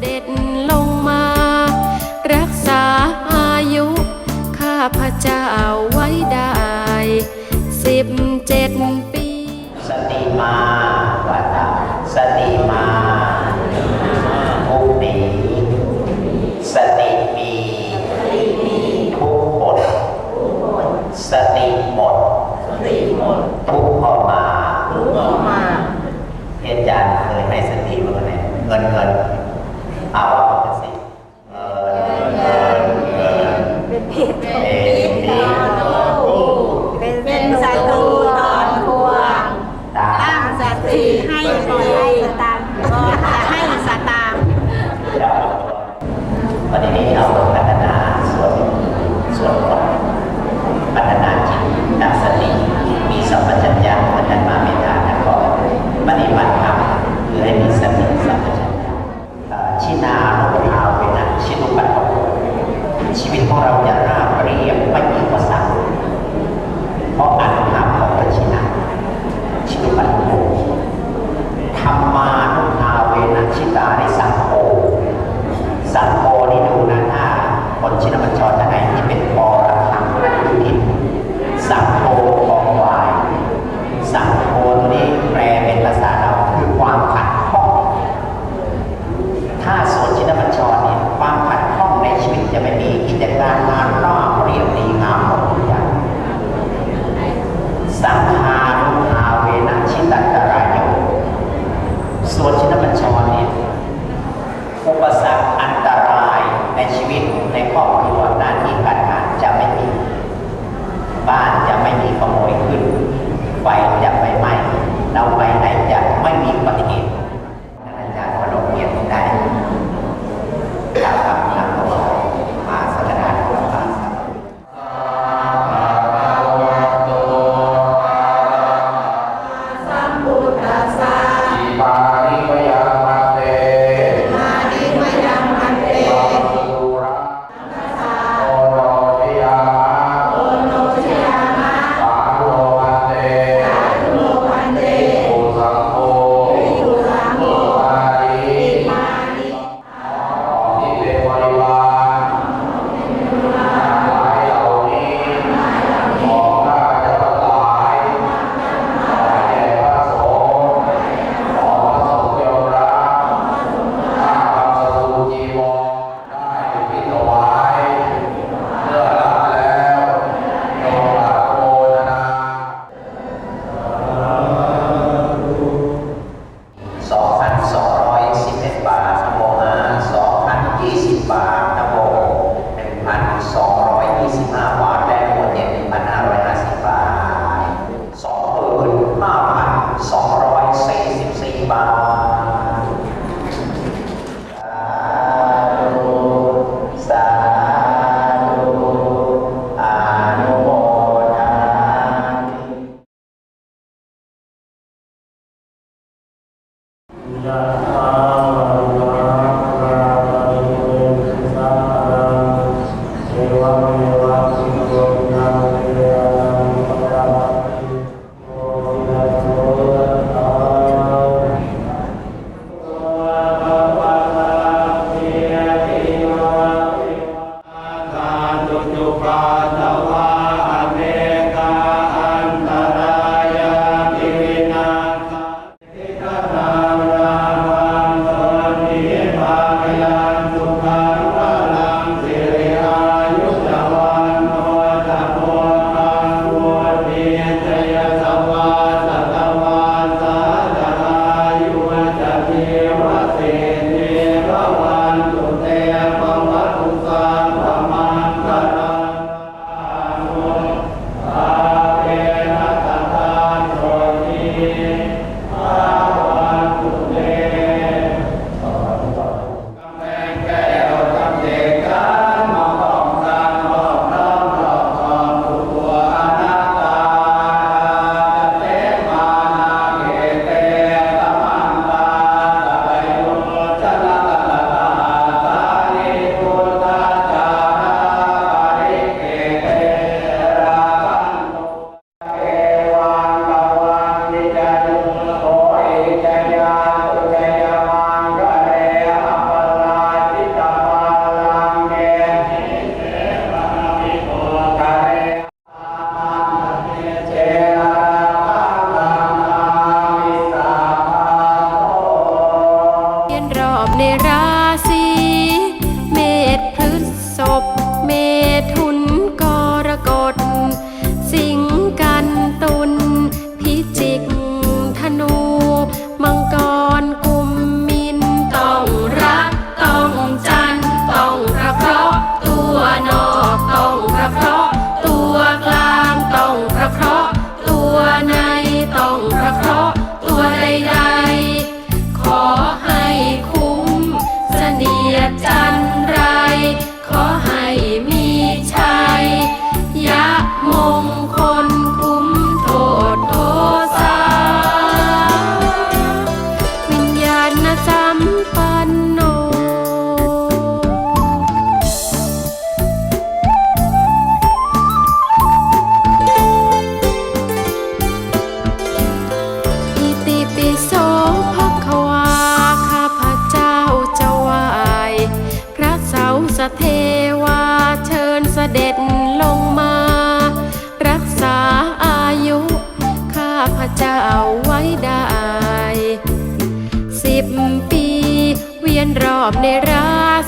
เด็จลงมา รักษาอายุข้าพระเจ้าไว้ได้สิบเจ็ดปี สติมาวัตสติมาทุกปีสติมีทุกหมดสติหมดทุกข้อมาทุกข้มาเทีนจานเคยให้สติมั้ยเงินเงิน อาวัปกสิเงินเงินเงินเป็นผิดเป็นผิเป็นเป็ศัตรูตอนทวงตั้งสติให้บริ した。 มีขโมยขึ้นไป 5,244 บาท Yeah. ตวา จะเอาไว้ได้ สิบปี เวียนรอบในราศ